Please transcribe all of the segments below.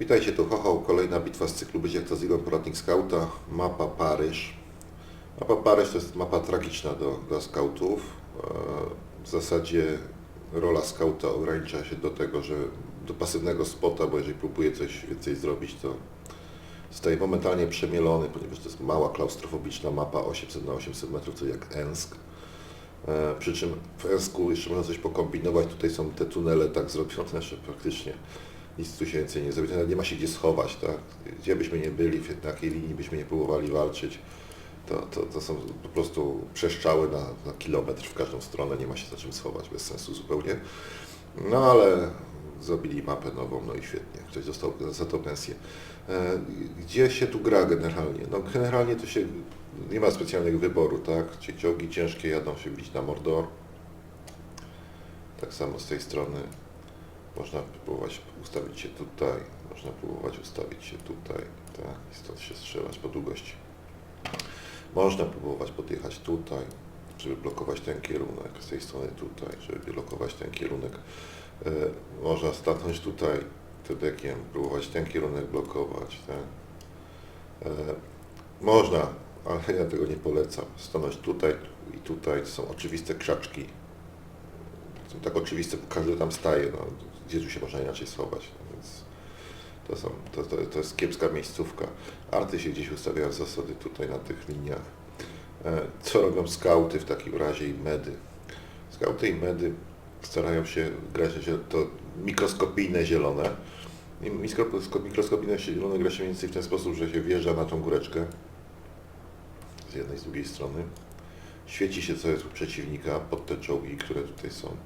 Witajcie, tu Chochoł, kolejna bitwa z cyklu Być jak to Zilon, poradnik skauta, mapa Paryż. Mapa Paryż to jest mapa tragiczna do, dla skautów. E, W zasadzie rola skauta ogranicza się do tego, że do pasywnego spota, bo jeżeli próbuje coś więcej zrobić, to zostaje momentalnie przemielony, ponieważ to jest mała klaustrofobiczna mapa 800 na 800 metrów, co jak Ensk. E, Przy czym w Ensku jeszcze można coś pokombinować, tutaj są te tunele tak zrobione, że praktycznie nic tu się więcej nie zrobi, nie ma się gdzie schować, tak? Gdzie byśmy nie byli, w jakiej linii byśmy nie próbowali walczyć, to, to, to są po prostu przeszczały na, na kilometr w każdą stronę, nie ma się za czym schować, bez sensu zupełnie. No ale zrobili mapę nową, no i świetnie, ktoś dostał za to pensję. E, Gdzie się tu gra generalnie? No generalnie to się nie ma specjalnego wyboru, tak? Ci czołgi ciężkie jadą się bić na Mordor. Tak samo z tej strony można próbować ustawić się tutaj, można próbować ustawić się tutaj, tak? I stąd się strzelać po długości. Można próbować podjechać tutaj, żeby blokować ten kierunek, z tej strony tutaj, żeby blokować ten kierunek. E, można stanąć tutaj tedekiem, próbować ten kierunek blokować, tak? E, można, ale ja tego nie polecam. Stanąć tutaj i tutaj są oczywiste krzaczki. Są tak oczywiste, każdy tam staje, no, gdzie tu się można inaczej schować. No, więc to, są, to, to, to jest kiepska miejscówka. Arty się gdzieś ustawiają zasady tutaj na tych liniach. E, Co robią skauty w takim razie i medy? Skauty i medy starają się grać to mikroskopijne zielone. Mikroskopijne zielone gra się mniej więcej w ten sposób, że się wjeżdża na tą góreczkę z jednej z drugiej strony. Świeci się co jest u przeciwnika pod te czołgi, które tutaj są.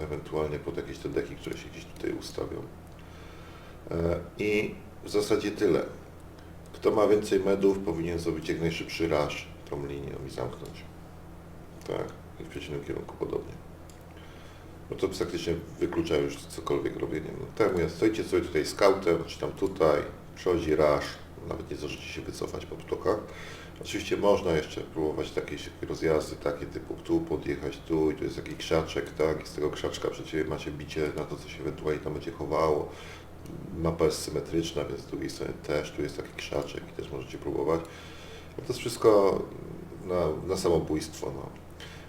Ewentualnie pod jakieś te deki, które się gdzieś tutaj ustawią. E, I w zasadzie tyle. Kto ma więcej medów, powinien zrobić jak najszybszy rush tą linią i zamknąć. Tak, i w przeciwnym kierunku podobnie. No to praktycznie wyklucza już cokolwiek robienie. No, tak mówię, stoicie sobie tutaj scoutem, czy tam tutaj, przychodzi rush, nawet nie zdążycie się wycofać po blokach. Oczywiście można jeszcze próbować takie rozjazdy, takie typu tu podjechać tu i tu jest jakiś krzaczek, tak, i z tego krzaczka przecież macie bicie na to, co się ewentualnie tam będzie chowało. Mapa jest symetryczna, więc z drugiej strony też tu jest taki krzaczek i też możecie próbować. No to jest wszystko na, na samobójstwo. No.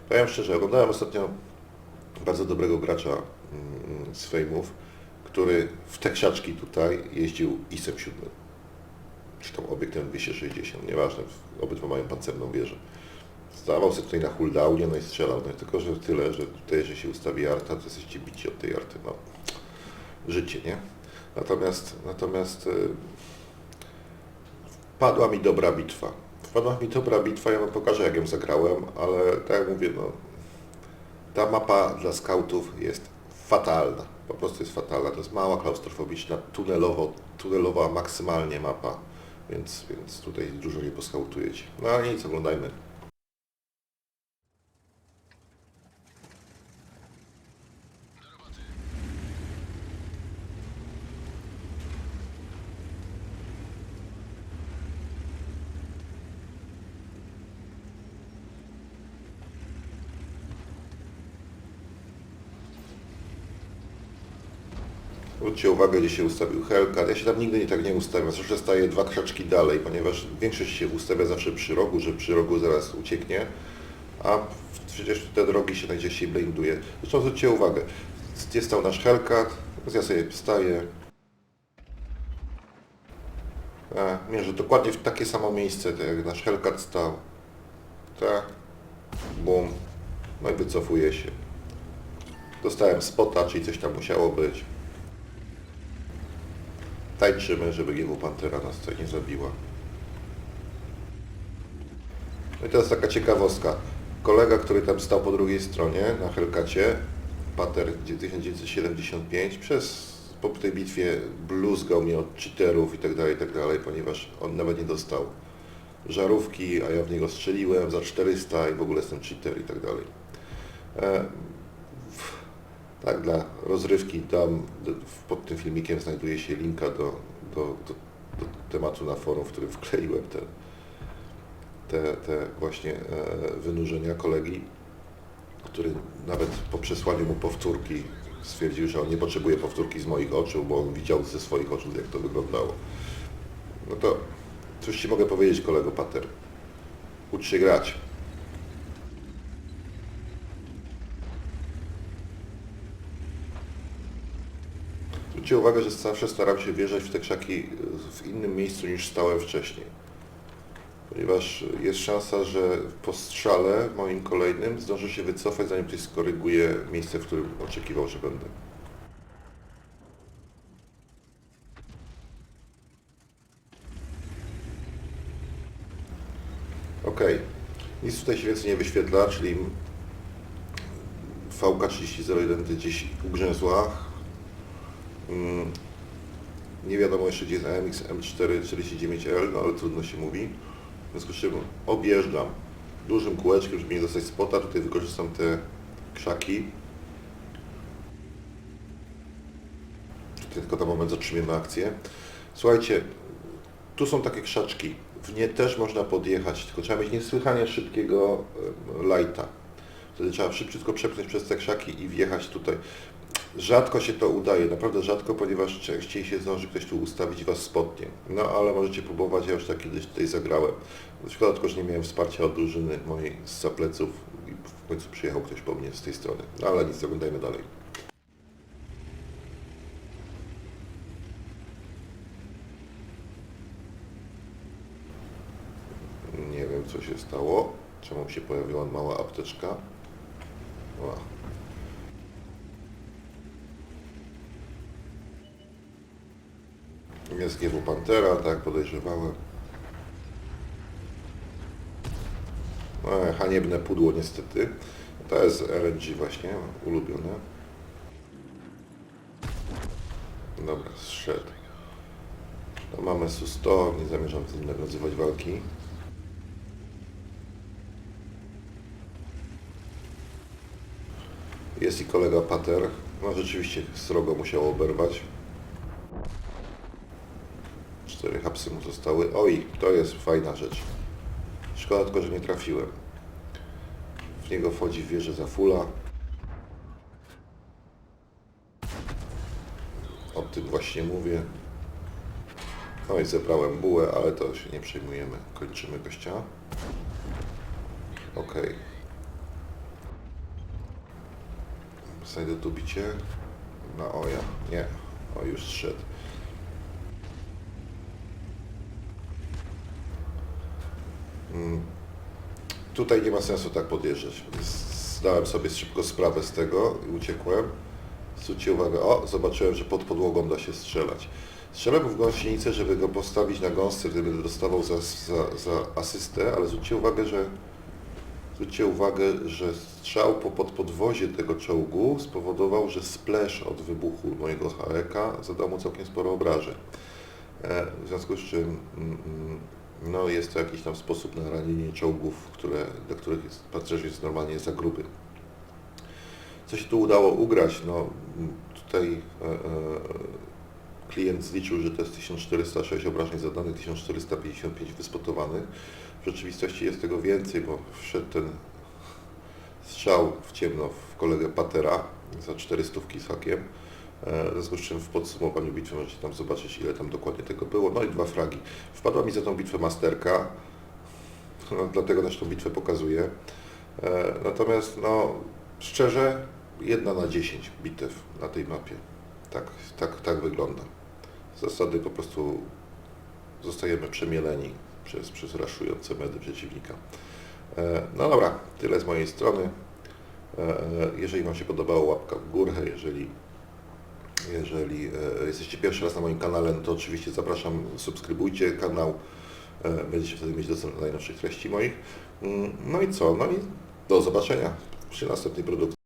Powiem szczerze, oglądałem ostatnio bardzo dobrego gracza mm, z Fejmów, który w te krzaczki tutaj jeździł ISem 7 czy tam obiektem 260, nieważne, obydwa mają pancerną wieżę. Stawał sobie tutaj na cooldownie, no i strzelał, no i tylko, że tyle, że tutaj, jeżeli się ustawi arta, to jesteście bici od tej arty, no. Życie, nie? Natomiast, natomiast y, wpadła mi dobra bitwa. Wpadła mi dobra bitwa, ja wam pokażę, jak ją zagrałem, ale tak jak mówię, no, ta mapa dla skautów jest fatalna. Po prostu jest fatalna. To jest mała, klaustrofobiczna, tunelowo, tunelowa maksymalnie mapa, więc, więc tutaj dużo nie poskautujecie. No ale nic, oglądajmy. Zwróćcie uwagę, gdzie się ustawił Hellcat. Ja się tam nigdy nie tak nie ustawiam, zawsze staję dwa krzaczki dalej, ponieważ większość się ustawia zawsze przy rogu, że przy rogu zaraz ucieknie, a przecież te drogi się najczęściej blinduje. Zresztą zwróćcie uwagę, gdzie stał nasz Hellcat, więc ja sobie wstaję, a, mierzę dokładnie w takie samo miejsce, tak jak nasz Hellcat stał. Tak, bum, no i wycofuję się. Dostałem spota, czyli coś tam musiało być. Tańczymy, żeby GW Pantera nas tutaj nie zabiła. No i teraz taka ciekawostka. Kolega, który tam stał po drugiej stronie na Hellcacie, Pater 1975, przez po tej bitwie bluzgał mnie od cheaterów i tak dalej, i tak dalej, ponieważ on nawet nie dostał żarówki, a ja w niego strzeliłem za 400 i w ogóle jestem cheater i tak dalej. Tak, dla rozrywki tam pod tym filmikiem znajduje się linka do, do, do, do tematu na forum, w którym wkleiłem te, te, te właśnie e, wynurzenia kolegi, który nawet po przesłaniu mu powtórki stwierdził, że on nie potrzebuje powtórki z moich oczu, bo on widział ze swoich oczu, jak to wyglądało. No to cóż Ci mogę powiedzieć, kolego Pater? Ucz się grać. Zwróćcie uwagę, że zawsze staram się wjeżdżać w te krzaki w innym miejscu niż stałem wcześniej. Ponieważ jest szansa, że po strzale moim kolejnym zdążę się wycofać, zanim ktoś skoryguje miejsce, w którym oczekiwał, że będę. Ok. Nic tutaj się więcej nie wyświetla, czyli VK3001 gdzieś ugrzęzła. Mm, Nie wiadomo jeszcze gdzie jest AMX M449L, no ale trudno się mówi. W związku z czym objeżdżam dużym kółeczkiem, żeby nie dostać spota. Tutaj wykorzystam te krzaki. Tutaj tylko na moment zatrzymiemy akcję. Słuchajcie, tu są takie krzaczki. W nie też można podjechać, tylko trzeba mieć niesłychanie szybkiego lighta. Wtedy trzeba szybciutko przepchnąć przez te krzaki i wjechać tutaj. Rzadko się to udaje, naprawdę rzadko, ponieważ częściej się zdąży ktoś tu ustawić Was spotnie. No ale możecie próbować, ja już tak kiedyś tutaj zagrałem. Szkoda tylko, że nie miałem wsparcia od drużyny mojej z pleców i w końcu przyjechał ktoś po mnie z tej strony. No ale nic, oglądajmy dalej. Nie wiem co się stało. Czemu się pojawiła mała apteczka? GW Pantera, tak podejrzewałem. E, haniebne pudło niestety. To jest RNG właśnie, ulubione. Dobra, zszedł. No, mamy Su-100, nie zamierzam z nim nawiązywać walki. Jest i kolega Pater. No rzeczywiście srogo musiał oberwać. Hapsy mu zostały. Oj, to jest fajna rzecz. Szkoda tylko, że nie trafiłem. W niego wchodzi w wieżę za fula. O tym właśnie mówię. No i zebrałem bułę, ale to się nie przejmujemy. Kończymy gościa. Okej. Znajdę tu bicie. Na oja. Nie. O, już zszedł. Tutaj nie ma sensu tak podjeżdżać. Zdałem sobie szybko sprawę z tego i uciekłem. Zwróćcie uwagę, o, zobaczyłem, że pod podłogą da się strzelać. Strzelam w gąsienicę, żeby go postawić na gąsce, gdy dostawał za, za, za asystę, ale zwróćcie uwagę, że Zwróćcie uwagę, że strzał po podwozie tego czołgu spowodował, że splash od wybuchu mojego HEK zadał mu całkiem sporo obrażeń. E, W związku z czym mm, mm, no, jest to jakiś tam sposób na ranienie czołgów, które, dla których jest, pancerz jest normalnie za gruby. Co się tu udało ugrać? No, tutaj e, e, klient zliczył, że to jest 1406 obrażeń zadanych, 1455 wyspotowanych. W rzeczywistości jest tego więcej, bo wszedł ten strzał w ciemno w kolegę Patera za 400 z hakiem. E, W związku z czym w podsumowaniu bitwy możecie tam zobaczyć, ile tam dokładnie tego było. No i dwa fragi. Wpadła mi za tą bitwę masterka, no, dlatego też tą bitwę pokazuję. E, Natomiast, no, szczerze, jedna na 10 bitew na tej mapie. Tak, tak, tak wygląda. Z zasady po prostu zostajemy przemieleni przez, przez raszujące medy przeciwnika. E, No dobra, tyle z mojej strony. Jeżeli Wam się podobało, łapka w górę. Jeżeli, jeżeli e, jesteście pierwszy raz na moim kanale, no to oczywiście zapraszam, subskrybujcie kanał. E, Będziecie wtedy mieć dostęp do najnowszych treści moich. Mm, No i co? No i do zobaczenia przy następnej produkcji.